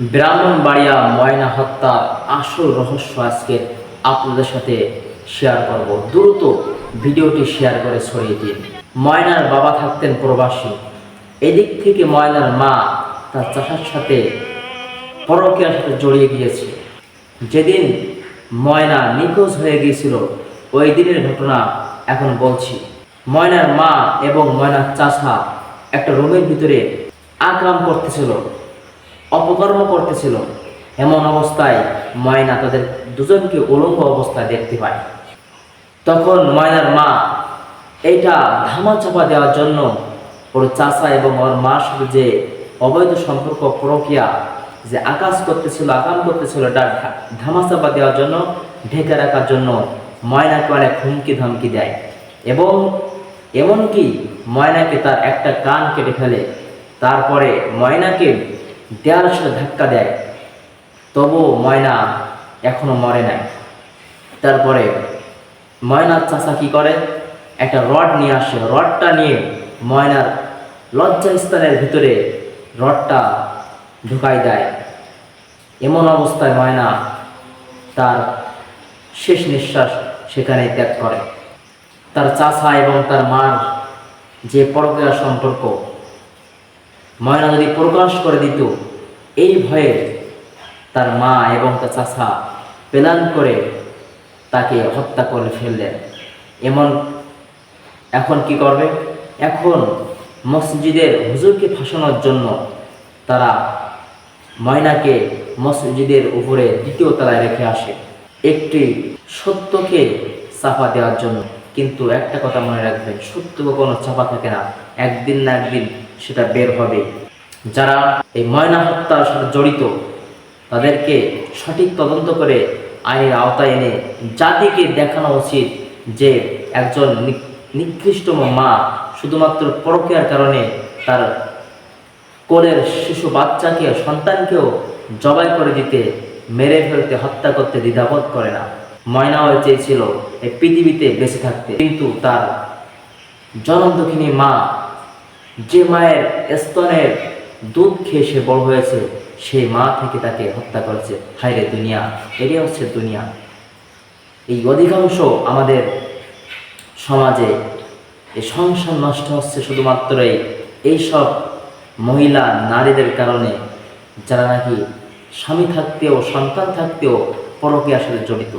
ব্রাহ্মণবাড়িয়া ময়না হত্যার আসল রহস্য আজকে আপনাদের সাথে শেয়ার করব। দ্রুত ভিডিওটি শেয়ার করে ছড়িয়ে দিন। ময়নার বাবা থাকতেন প্রবাসী। এদিক থেকে ময়নার মা তার চাষার সাথে পরকীয়ার সাথে জড়িয়ে গিয়েছে। যেদিন ময়না নিখোঁজ হয়ে গিয়েছিল, ওই দিনের ঘটনা এখন বলছি। ময়নার মা এবং ময়নার চাষা একটা রুমের ভিতরে আক্রাম করতেছিল। অপকর্ম করতেছিল। এমন অবস্থায় ময়না তাদের দুজনকে উলঙ্গ অবস্থায় দেখতে পায়। তখন ময়নার মা এইটা ধামা চাপা দেওয়ার জন্য ওর চাষা এবং ওর মার সাথে যে অবৈধ সম্পর্ক প্রক্রিয়া যে আকাশ করতেছিল, আকাম করতেছিল এটা ধামা চাপা দেওয়ার জন্য, ঢেকে রাখার জন্য ময়নাকে অনেক হুমকি ধমকি দেয়। এবং এমনকি ময়নাকে তার একটা কান কেটে ফেলে। তারপরে ময়নাকে দেওয়ার সাথে ধাক্কা দেয়। তবুও ময়না এখনও মরে নাই। তারপরে ময়নার চাষা কি করে? একটা রড নিয়ে আসে। রডটা নিয়ে ময়নার লজ্জা স্থানের ভিতরে রডটা ঢুকাই দেয়। এমন অবস্থায় ময়না তার শেষ নিঃশ্বাস সেখানে ত্যাগ করে। তার চাষা এবং তার মার যে পরকীয়া সম্পর্ক ময়না যদি প্রকাশ করে দিত, এই ভয়ে তার মা এবং তার চাষা প্ল্যান করে তাকে হত্যা করে ফেললেন। এমন এখন কি করবে? এখন মসজিদের হুজুরকে ফাঁসানোর জন্য তারা ময়নাকে মসজিদের উপরে দ্বিতীয় তলায় রেখে আসে। একটি সত্যকে চাপা দেওয়ার জন্য। কিন্তু একটা কথা মনে রাখবেন, সত্য কোনো চাপা থাকে না। একদিন না একদিন সেটা বের হবে। যারা এই ময়না হত্যার সাথে জড়িত, তাদেরকে সঠিক তদন্ত করে আইনের আওতায় এনে জাতিকে দেখানো উচিত যে একজন নি- নিকৃষ্ট মা শুধুমাত্র পরকীয়ার কারণে তার কোলের শিশু বাচ্চাকে, সন্তানকেও জবাই করে দিতে, মেরে ফেলতে, হত্যা করতে দ্বিধাবোধ করে না। ময়নাও চেয়েছিল এই পৃথিবীতে বেঁচে থাকতে। কিন্তু তার জনম মা যে মায়ের স্তনের দুধ খেয়ে সে বড় হয়েছে, সেই মা থেকে তাকে হত্যা করেছে। হায়রে দুনিয়া, এটাই হচ্ছে দুনিয়া। এই অধিকাংশ আমাদের সমাজে এই সংসার নষ্ট হচ্ছে শুধুমাত্র এই এইসব মহিলা, নারীদের কারণে, যারা নাকি স্বামী থাকতেও, সন্তান থাকতেও পরকে আসলে জড়িত।